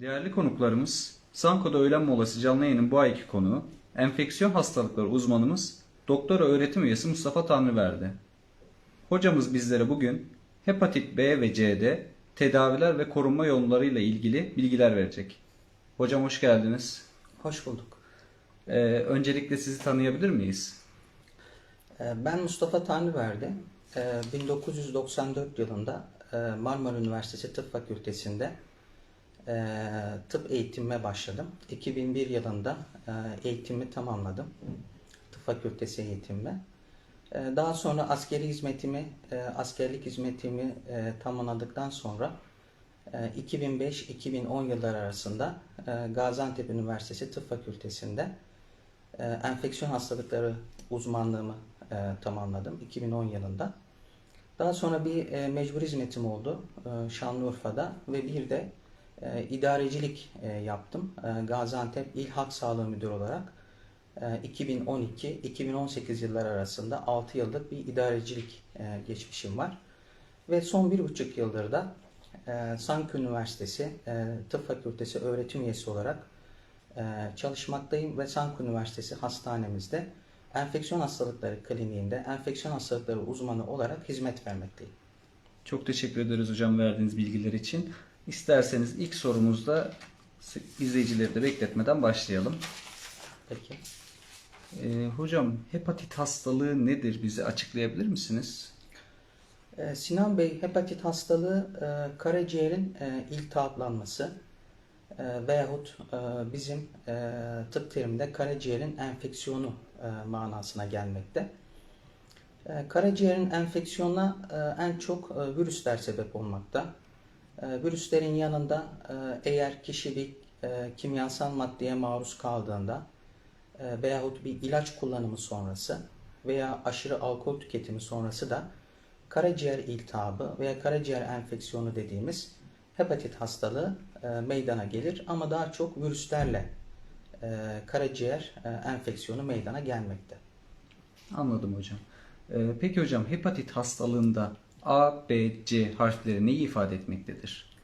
Değerli konuklarımız, Sanko'da öğlen molası canlı yayının bu ayki konuğu, enfeksiyon hastalıkları uzmanımız, doktora öğretim üyesi Mustafa Tanrıverdi. Hocamız bizlere bugün hepatit B ve C'de tedaviler ve korunma yollarıyla ilgili bilgiler verecek. Hocam hoş geldiniz. Hoş bulduk. Ee, öncelikle sizi tanıyabilir miyiz? Ee, Ben Mustafa Tanrıverdi. Ee, 1994 yılında e, Marmara Üniversitesi Tıp Fakültesi'nde e, tıp eğitimime başladım. 2001 yılında e, eğitimimi tamamladım. Tıp Fakültesi eğitimimi. E, Daha sonra askeri hizmetimi, e, askerlik hizmetimi e, tamamladıktan sonra e, 2005-2010 yılları arasında e, Gaziantep Üniversitesi Tıp Fakültesi'nde e, enfeksiyon hastalıkları uzmanlığımı e, tamamladım 2010 yılında. Daha sonra bir e, mecbur hizmetim oldu e, Şanlıurfa'da ve bir de e, idarecilik e, yaptım. E, Gaziantep İl Halk Sağlığı Müdürü olarak e, 2012-2018 yılları arasında 6 yıllık bir idarecilik e, geçmişim var. Ve son bir buçuk yıldır da e, Sanki Üniversitesi e, Tıp Fakültesi öğretim üyesi olarak e, çalışmaktayım ve Sanki Üniversitesi hastanemizde enfeksiyon hastalıkları kliniğinde enfeksiyon hastalıkları uzmanı olarak hizmet vermekteyim. Çok teşekkür ederiz hocam verdiğiniz bilgiler için. İsterseniz ilk sorumuzda izleyicileri de bekletmeden başlayalım. Peki. Ee, hocam hepatit hastalığı nedir? Bize açıklayabilir misiniz? Ee, Sinan Bey, hepatit hastalığı e, karaciğerin e, iltihaplanması e, veyahut e, bizim e, tıp teriminde karaciğerin enfeksiyonu e, manasına gelmekte. E, karaciğerin enfeksiyonuna e, en çok e, virüsler sebep olmakta. E, virüslerin yanında e, eğer kişi bir e, kimyasal maddeye maruz kaldığında e, veyahut bir ilaç kullanımı sonrası veya aşırı alkol tüketimi sonrası da karaciğer iltihabı veya karaciğer enfeksiyonu dediğimiz hepatit hastalığı meydana gelir ama daha çok virüslerle karaciğer enfeksiyonu meydana gelmekte. Anladım hocam. Ee, peki hocam hepatit hastalığında A, B, C harfleri neyi ifade etmektedir?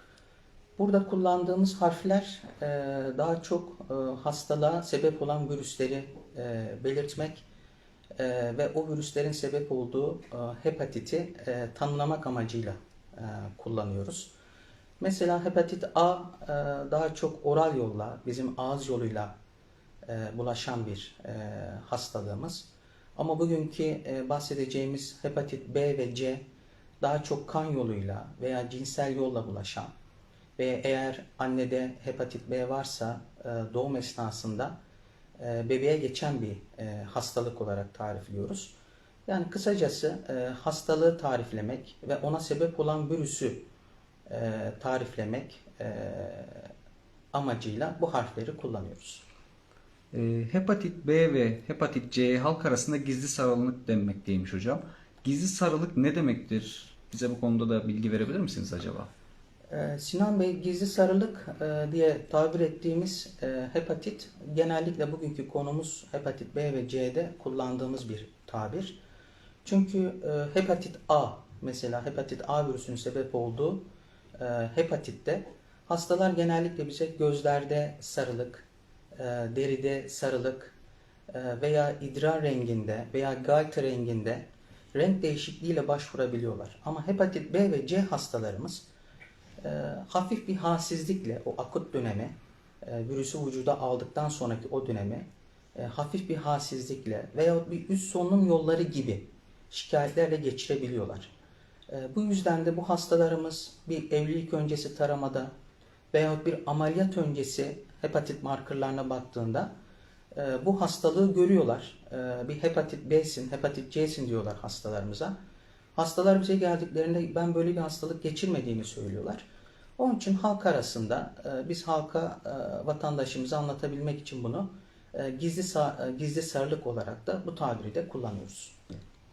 Burada kullandığımız harfler e, daha çok e, hastalığa sebep olan virüsleri e, belirtmek ve o virüslerin sebep olduğu hepatiti tanımlamak amacıyla kullanıyoruz. Mesela hepatit A daha çok oral yolla, bizim ağız yoluyla bulaşan bir hastalığımız. Ama bugünkü bahsedeceğimiz hepatit B ve C daha çok kan yoluyla veya cinsel yolla bulaşan ve eğer annede hepatit B varsa e, doğum esnasında e, bebeğe geçen bir e, hastalık olarak tarifliyoruz. Yani kısacası hastalığı tariflemek ve ona sebep olan virüsü tariflemek amacıyla bu harfleri kullanıyoruz. Hepatit B ve hepatit C halk arasında gizli sarılık denmekteymiş hocam. Gizli sarılık ne demektir? Bize bu konuda da bilgi verebilir misiniz acaba? Ee, Sinan Bey gizli sarılık e, diye tabir ettiğimiz e, hepatit genellikle bugünkü konumuz hepatit B ve C'de kullandığımız bir tabir. Çünkü e, hepatit A mesela hepatit A virüsünün sebep olduğu hepatitte hastalar genellikle bize gözlerde sarılık, deride sarılık veya idrar renginde veya gayta renginde renk değişikliğiyle başvurabiliyorlar. Ama hepatit B ve C hastalarımız e, hafif bir halsizlikle o akut dönemi e, virüsü vücuda aldıktan sonraki o dönemi e, hafif bir halsizlikle veyahut bir üst solunum yolları gibi şikayetlerle geçirebiliyorlar. E, bu yüzden de bu hastalarımız bir evlilik öncesi taramada veyahut bir ameliyat öncesi hepatit markerlarına baktığında e, bu hastalığı görüyorlar. E, bir hepatit B'sin, hepatit C'sin diyorlar hastalarımıza. Hastalar bize geldiklerinde ben böyle bir hastalık geçirmediğini söylüyorlar. Onun için halk arasında e, biz halka e, vatandaşımıza anlatabilmek için bunu e, gizli sa- e, gizli sarılık olarak da bu tabiri de kullanıyoruz.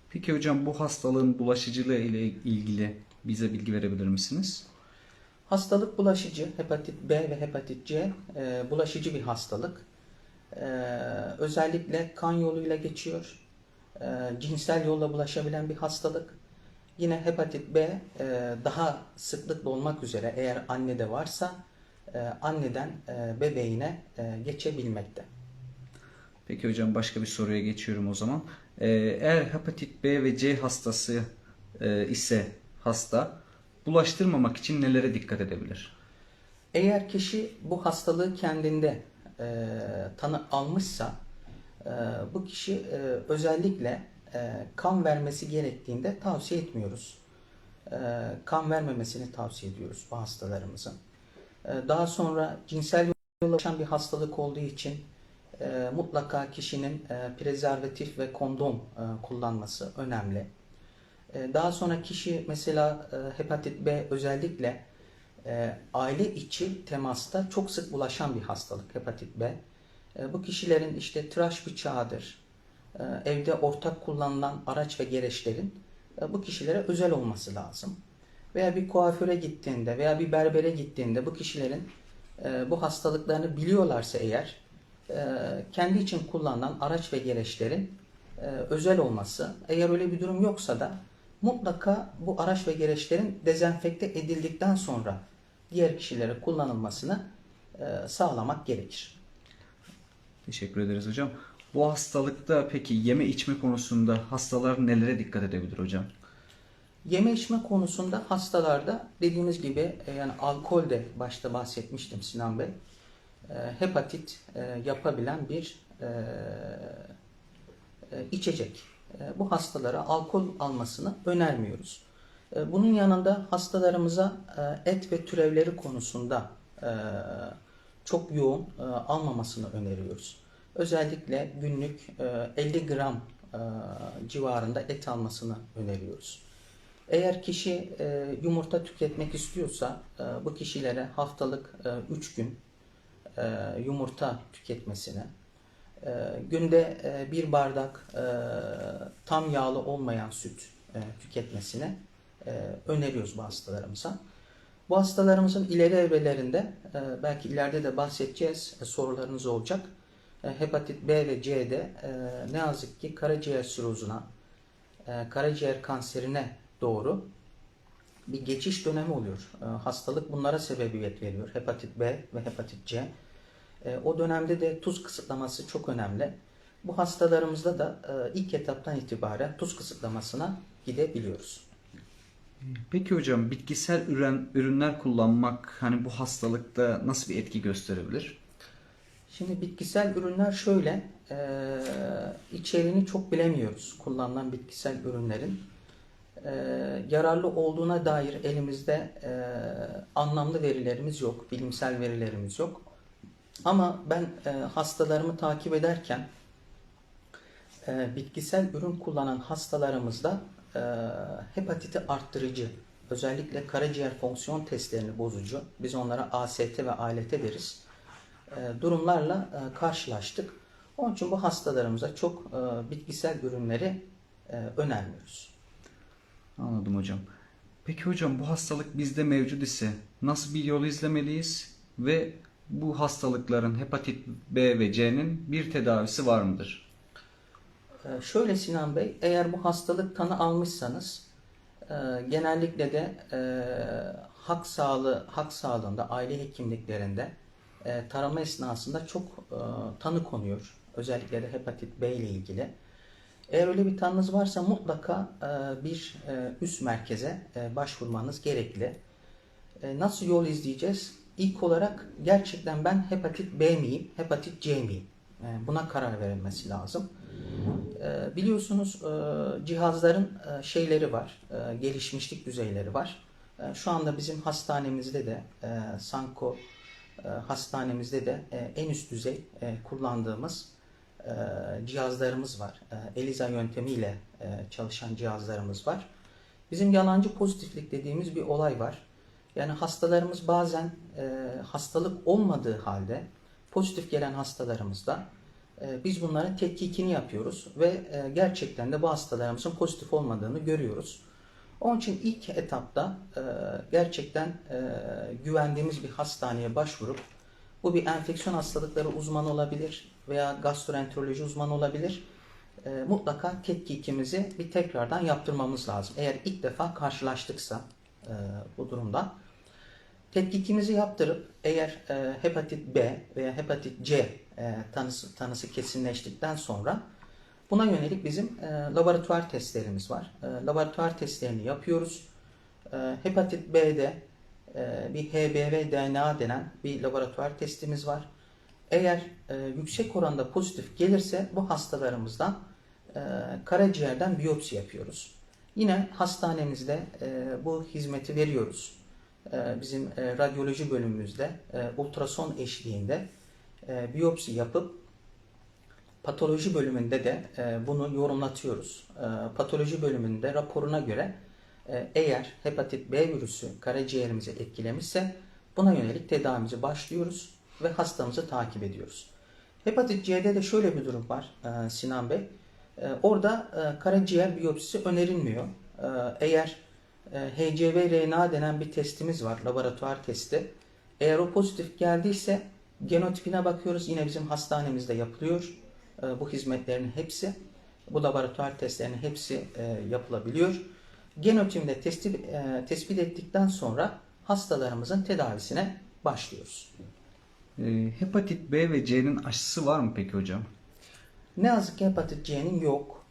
Peki hocam bu hastalığın bulaşıcılığı ile ilgili bize bilgi verebilir misiniz? Hastalık bulaşıcı, hepatit B ve hepatit C e, bulaşıcı bir hastalık. E, özellikle kan yoluyla geçiyor. E, cinsel yolla bulaşabilen bir hastalık. Yine hepatit B e, daha sıklıkla olmak üzere eğer annede varsa e, anneden e, bebeğine e, geçebilmekte. Peki hocam başka bir soruya geçiyorum o zaman. Ee, eğer hepatit B ve C hastası e, ise hasta bulaştırmamak için nelere dikkat edebilir? Eğer kişi bu hastalığı kendinde e, tanı almışsa e, bu kişi e, özellikle e, kan vermesi gerektiğinde tavsiye etmiyoruz. E, kan vermemesini tavsiye ediyoruz bu hastalarımızın. E, daha sonra cinsel yolla ulaşan bir hastalık olduğu için e, mutlaka kişinin e, prezervatif ve kondom e, kullanması önemli. E, daha sonra kişi mesela e, hepatit B özellikle e, aile içi temasta çok sık bulaşan bir hastalık hepatit B. E, bu kişilerin işte tıraş bıçağıdır, e, evde ortak kullanılan araç ve gereçlerin e, bu kişilere özel olması lazım. Veya bir kuaföre gittiğinde veya bir berbere gittiğinde bu kişilerin e, bu hastalıklarını biliyorlarsa eğer e, kendi için kullanılan araç ve gereçlerin e, özel olması. Eğer öyle bir durum yoksa da mutlaka bu araç ve gereçlerin dezenfekte edildikten sonra diğer kişilere kullanılmasını e, sağlamak gerekir. Teşekkür ederiz hocam. Bu hastalıkta peki yeme içme konusunda hastalar nelere dikkat edebilir hocam? Yeme içme konusunda hastalarda dediğimiz gibi e, yani alkol de başta bahsetmiştim Sinan Bey. e, Hepatit yapabilen bir içecek. E, Bu hastalara alkol almasını önermiyoruz. E, Bunun yanında hastalarımıza e, et ve türevleri konusunda çok yoğun almamasını öneriyoruz. Özellikle günlük e, 50 gram civarında et almasını öneriyoruz. Eğer kişi yumurta tüketmek istiyorsa bu kişilere haftalık 3 gün yumurta tüketmesini, e, günde e, bir bardak e, tam yağlı olmayan süt e, tüketmesini e, öneriyoruz bu hastalarımıza. Bu hastalarımızın ileri evrelerinde e, belki ileride de bahsedeceğiz e, sorularınız olacak. E, hepatit B ve C'de e, ne yazık ki karaciğer sirozuna, e, karaciğer kanserine doğru bir geçiş dönemi oluyor. E, hastalık bunlara sebebiyet veriyor. Hepatit B ve hepatit C. E, o dönemde de tuz kısıtlaması çok önemli. Bu hastalarımızda da e, ilk etaptan itibaren tuz kısıtlamasına gidebiliyoruz. Peki hocam bitkisel ürün, ürünler kullanmak hani bu hastalıkta nasıl bir etki gösterebilir? Şimdi bitkisel ürünler şöyle, e, içeriğini çok bilemiyoruz kullanılan bitkisel ürünlerin. E, yararlı olduğuna dair elimizde e, anlamlı verilerimiz yok, bilimsel verilerimiz yok. Ama ben e, hastalarımı takip ederken e, bitkisel ürün kullanan hastalarımızda e, hepatiti arttırıcı, özellikle karaciğer fonksiyon testlerini bozucu, biz onlara AST ve ALT deriz, e, durumlarla e, karşılaştık. Onun için bu hastalarımıza çok e, bitkisel ürünleri e, önermiyoruz. Anladım hocam. Peki hocam bu hastalık bizde mevcut ise nasıl bir yol izlemeliyiz ve bu hastalıkların hepatit B ve C'nin bir tedavisi var mıdır? Ee, Şöyle Sinan Bey, eğer bu hastalık tanı almışsanız e, genellikle de e, hak sağlığı hak sağlığında aile hekimliklerinde e, tarama esnasında çok tanı konuyor. Özellikle de hepatit B ile ilgili. Eğer öyle bir tanınız varsa mutlaka bir üst merkeze başvurmanız gerekli. Nasıl yol izleyeceğiz? İlk olarak gerçekten ben hepatit B miyim, hepatit C miyim? Buna karar verilmesi lazım. E, Biliyorsunuz e, cihazların e, şeyleri var, e, gelişmişlik düzeyleri var. Şu anda bizim hastanemizde de, Sanko hastanemizde de en üst düzey kullandığımız cihazlarımız var. ELISA yöntemiyle çalışan cihazlarımız var. Bizim yalancı pozitiflik dediğimiz bir olay var. Yani hastalarımız bazen e, hastalık olmadığı halde pozitif gelen hastalarımızda e, biz bunların tetkikini yapıyoruz ve e, gerçekten de bu hastalarımızın pozitif olmadığını görüyoruz. Onun için ilk etapta e, gerçekten e, güvendiğimiz bir hastaneye başvurup bu bir enfeksiyon hastalıkları uzmanı olabilir veya gastroenteroloji uzmanı olabilir. E, mutlaka tetkikimizi bir tekrardan yaptırmamız lazım. Eğer ilk defa karşılaştıksa e, bu durumda. Tetkikimizi yaptırıp eğer e, hepatit B veya hepatit C e, tanısı, tanısı kesinleştikten sonra buna yönelik bizim e, laboratuvar testlerimiz var. E, laboratuvar testlerini yapıyoruz. E, hepatit B'de e, bir HBV DNA denen bir laboratuvar testimiz var. Eğer e, yüksek oranda pozitif gelirse bu hastalarımızdan e, karaciğerden biyopsi yapıyoruz. Yine hastanemizde e, bu hizmeti veriyoruz. E, bizim e, radyoloji bölümümüzde e, ultrason eşliğinde e, biyopsi yapıp patoloji bölümünde de bunu yorumlatıyoruz. Patoloji bölümünde raporuna göre eğer hepatit B virüsü karaciğerimizi etkilemişse buna yönelik tedavimize başlıyoruz ve hastamızı takip ediyoruz. Hepatit C'de de şöyle bir durum var Sinan Bey. Orada karaciğer biyopsisi önerilmiyor. Eğer HCV-RNA denen bir testimiz var, laboratuvar testi. Eğer o pozitif geldiyse genotipine bakıyoruz. Yine bizim hastanemizde yapılıyor. E, bu hizmetlerin hepsi, bu laboratuvar testlerinin hepsi e, yapılabiliyor. Genotipinde tespit, e, tespit ettikten sonra hastalarımızın tedavisine başlıyoruz. Hepatit B ve C'nin aşısı var mı peki hocam? Ne yazık ki hepatit C'nin yok.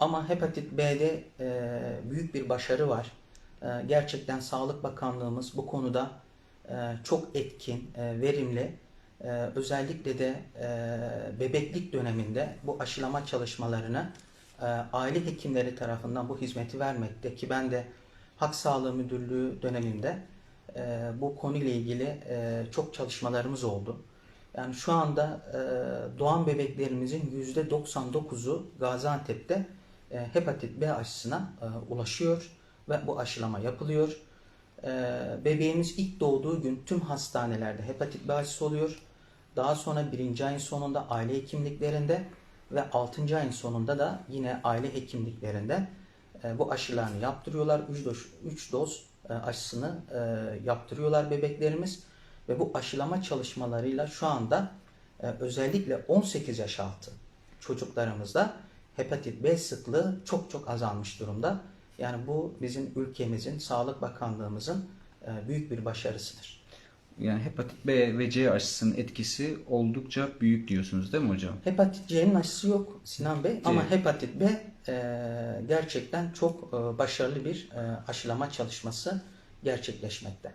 Ama hepatit B'de e, büyük bir başarı var. Ee, Gerçekten Sağlık Bakanlığımız bu konuda e, çok etkin, e, verimli. E, Özellikle de bebeklik döneminde bu aşılama çalışmalarını aile hekimleri tarafından bu hizmeti vermekte ki ben de Halk Sağlığı Müdürlüğü döneminde bu konuyla ilgili çok çalışmalarımız oldu. Yani şu anda doğan bebeklerimizin %99'u Gaziantep'te hepatit B aşısına ulaşıyor ve bu aşılama yapılıyor. E, bebeğimiz ilk doğduğu gün tüm hastanelerde hepatit B aşısı oluyor. Daha sonra birinci ayın sonunda aile hekimliklerinde ve 6. ayın sonunda da yine aile hekimliklerinde e, bu aşılarını yaptırıyorlar. 3 doz, üç doz e, aşısını e, yaptırıyorlar bebeklerimiz. Ve bu aşılama çalışmalarıyla şu anda özellikle 18 yaş altı çocuklarımızda hepatit B sıklığı çok çok azalmış durumda. Yani bu bizim ülkemizin, Sağlık Bakanlığımızın e, büyük bir başarısıdır. Yani hepatit B ve C aşısının etkisi oldukça büyük diyorsunuz değil mi hocam? Hepatit C'nin aşısı yok Sinan Bey ama hepatit B e, gerçekten çok e, başarılı bir e, aşılama çalışması gerçekleşmekte.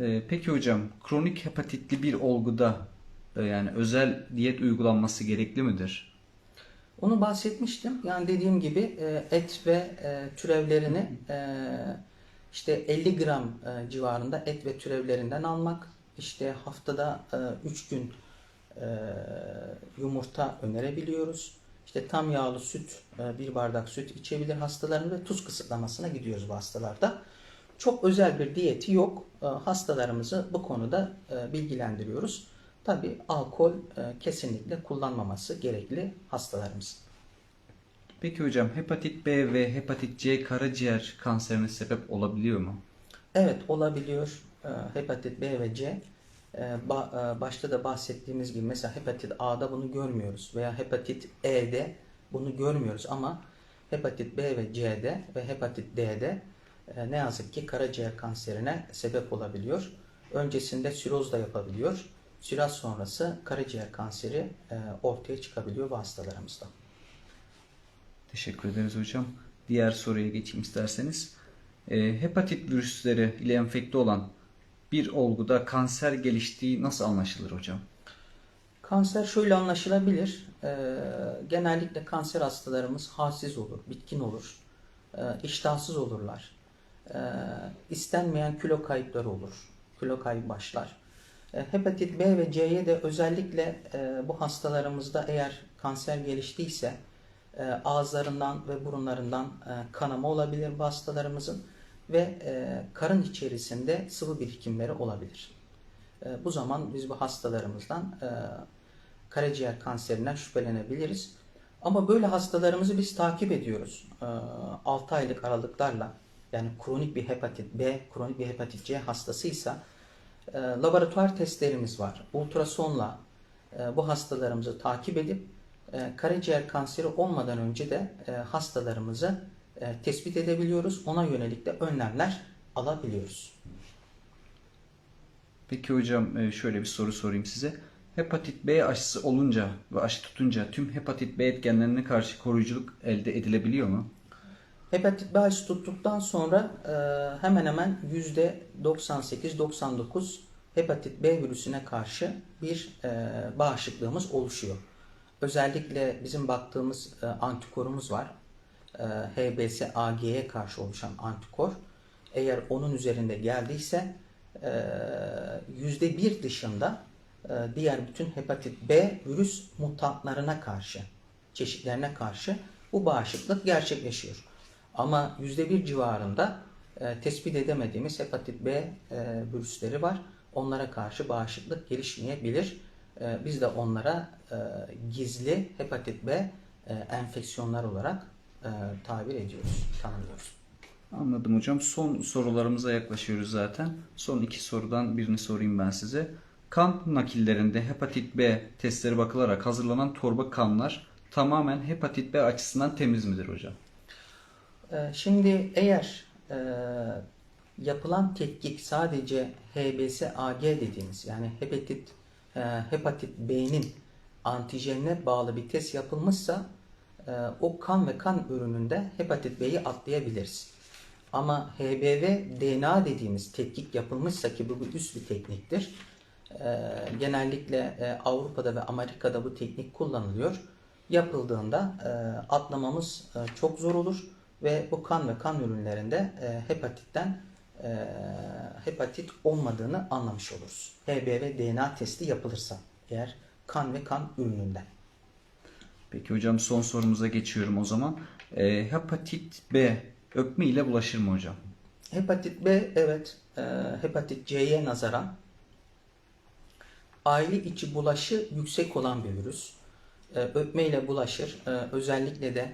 Ee, peki hocam kronik hepatitli bir olguda e, yani özel diyet uygulanması gerekli midir? Onu bahsetmiştim. Yani dediğim gibi e, et ve e, türevlerini e, işte 50 gram civarında et ve türevlerinden almak. İşte haftada 3 gün yumurta önerebiliyoruz. İşte tam yağlı süt, bir bardak süt içebilir hastaların ve tuz kısıtlamasına gidiyoruz bu hastalarda. Çok özel bir diyeti yok. Hastalarımızı bu konuda bilgilendiriyoruz. Tabi alkol e, kesinlikle kullanmaması gerekli hastalarımız. Peki hocam hepatit B ve hepatit C karaciğer kanserine sebep olabiliyor mu? Evet olabiliyor. E, Hepatit B ve C. E, ba- e, Başta da bahsettiğimiz gibi mesela hepatit A'da bunu görmüyoruz veya hepatit E'de bunu görmüyoruz ama hepatit B ve C'de ve hepatit D'de e, ne yazık ki karaciğer kanserine sebep olabiliyor. Öncesinde siroz da yapabiliyor. Siroz sonrası karaciğer kanseri e, ortaya çıkabiliyor bu hastalarımızda. Teşekkür ederiz hocam. Diğer soruya geçeyim isterseniz. Ee, hepatit virüsleri ile enfekte olan bir olguda kanser geliştiği nasıl anlaşılır hocam? Kanser şöyle anlaşılabilir. Ee, genellikle kanser hastalarımız halsiz olur, bitkin olur, e, iştahsız olurlar. Ee, istenmeyen kilo kayıpları olur, kilo kaybı başlar. E, hepatit B ve C'ye de özellikle e, bu hastalarımızda eğer kanser geliştiyse e, ağızlarından ve burunlarından kanama olabilir bu hastalarımızın ve karın içerisinde sıvı birikimleri olabilir. Bu zaman biz bu hastalarımızdan karaciğer kanserinden şüphelenebiliriz. Ama böyle hastalarımızı biz takip ediyoruz. E, 6 aylık aralıklarla yani kronik bir hepatit B, kronik bir hepatit C hastasıysa e, laboratuvar testlerimiz var. Ultrasonla e, bu hastalarımızı takip edip e, karaciğer kanseri olmadan önce de e, hastalarımızı tespit edebiliyoruz. Ona yönelik de önlemler alabiliyoruz. Peki hocam şöyle bir soru sorayım size. Hepatit B aşısı olunca ve aşı tutunca tüm hepatit B etkenlerine karşı koruyuculuk elde edilebiliyor mu? Hepatit B aşısı tuttuktan sonra e, hemen hemen %98-99 hepatit B virüsüne karşı bir e, bağışıklığımız oluşuyor. Özellikle bizim baktığımız e, antikorumuz var. E, HBs AG'ye karşı oluşan antikor. Eğer onun üzerinde geldiyse e, %1 dışında e, diğer bütün hepatit B virüs mutantlarına karşı, çeşitlerine karşı bu bağışıklık gerçekleşiyor. Ama %1 civarında e, tespit edemediğimiz hepatit B e, virüsleri var. Onlara karşı bağışıklık gelişmeyebilir. E, biz de onlara e, gizli hepatit B e, enfeksiyonlar olarak e, tabir ediyoruz, tanımlıyoruz. Anladım hocam. Son sorularımıza yaklaşıyoruz zaten. Son iki sorudan birini sorayım ben size. Kan nakillerinde hepatit B testleri bakılarak hazırlanan torba kanlar tamamen hepatit B açısından temiz midir hocam? Ee, Şimdi eğer e, yapılan tetkik sadece HBsAg dediğimiz yani hepatit e, hepatit B'nin antijenine bağlı bir test yapılmışsa e, o kan ve kan ürününde hepatit B'yi atlayabiliriz. Ama HBV DNA dediğimiz tetkik yapılmışsa ki bu bir üst bir tekniktir. E, genellikle e, Avrupa'da ve Amerika'da bu teknik kullanılıyor. Yapıldığında e, atlamamız e, çok zor olur ve bu kan ve kan ürünlerinde e, hepatitten e, hepatit olmadığını anlamış oluruz. HBV DNA testi yapılırsa eğer kan ve kan ürününde. Peki hocam son sorumuza geçiyorum o zaman. E, hepatit B öpme ile bulaşır mı hocam? Hepatit B evet e, hepatit C'ye nazaran aile içi bulaşı yüksek olan bir virüs. E, öpmeyle bulaşır. E, özellikle de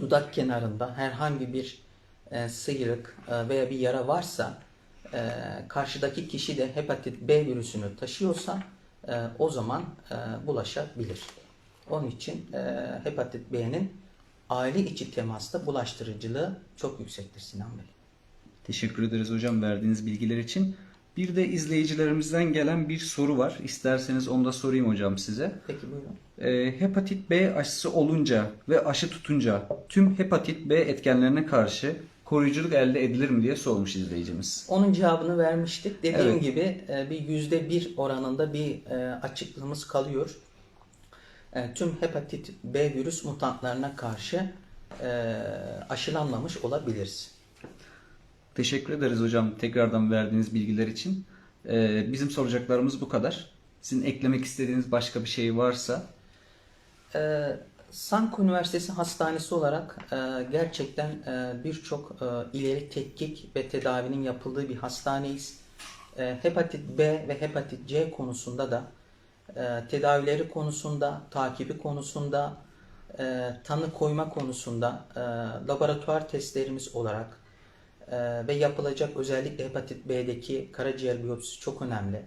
dudak kenarında herhangi bir e, sıyrık e, veya bir yara varsa e, karşıdaki kişi de hepatit B virüsünü taşıyorsa e, o zaman e, bulaşabilir. Onun için e, hepatit B'nin aile içi temasta bulaştırıcılığı çok yüksektir Sinan Bey. Teşekkür ederiz hocam verdiğiniz bilgiler için. Bir de izleyicilerimizden gelen bir soru var. İsterseniz onu da sorayım hocam size. Peki buyurun. E, hepatit B aşısı olunca ve aşı tutunca tüm hepatit B etkenlerine karşı koruyuculuk elde edilir mi diye sormuş izleyicimiz. Onun cevabını vermiştik. Dediğim Evet. gibi e, bir yüzde bir oranında bir e, açıklığımız kalıyor. E, Tüm hepatit B virüs mutantlarına karşı aşılanmamış olabiliriz. Teşekkür ederiz hocam tekrardan verdiğiniz bilgiler için. E, bizim soracaklarımız bu kadar. Sizin eklemek istediğiniz başka bir şey varsa Ee, Sanko Üniversitesi Hastanesi olarak e, gerçekten e, birçok e, ileri tetkik ve tedavinin yapıldığı bir hastaneyiz. E, hepatit B ve hepatit C konusunda da e, tedavileri konusunda, takibi konusunda, e, tanı koyma konusunda e, laboratuvar testlerimiz olarak e, ve yapılacak özellikle hepatit B'deki karaciğer biyopsisi çok önemli.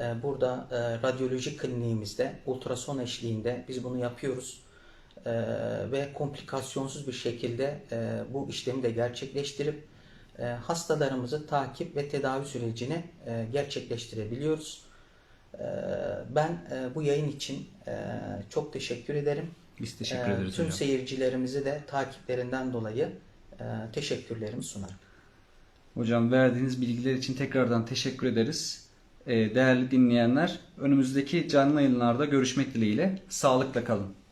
E, Burada e, radyoloji kliniğimizde ultrason eşliğinde biz bunu yapıyoruz E, ve komplikasyonsuz bir şekilde e, bu işlemi de gerçekleştirip e, hastalarımızı takip ve tedavi sürecini e, gerçekleştirebiliyoruz. E, Ben e, bu yayın için e, çok teşekkür ederim. biz teşekkür E, ederiz Tüm hocam. seyircilerimize de takiplerinden dolayı teşekkürlerimi sunarım. Hocam verdiğiniz bilgiler için tekrardan teşekkür ederiz. Ee, değerli dinleyenler, önümüzdeki canlı yayınlarda görüşmek dileğiyle. Sağlıkla kalın.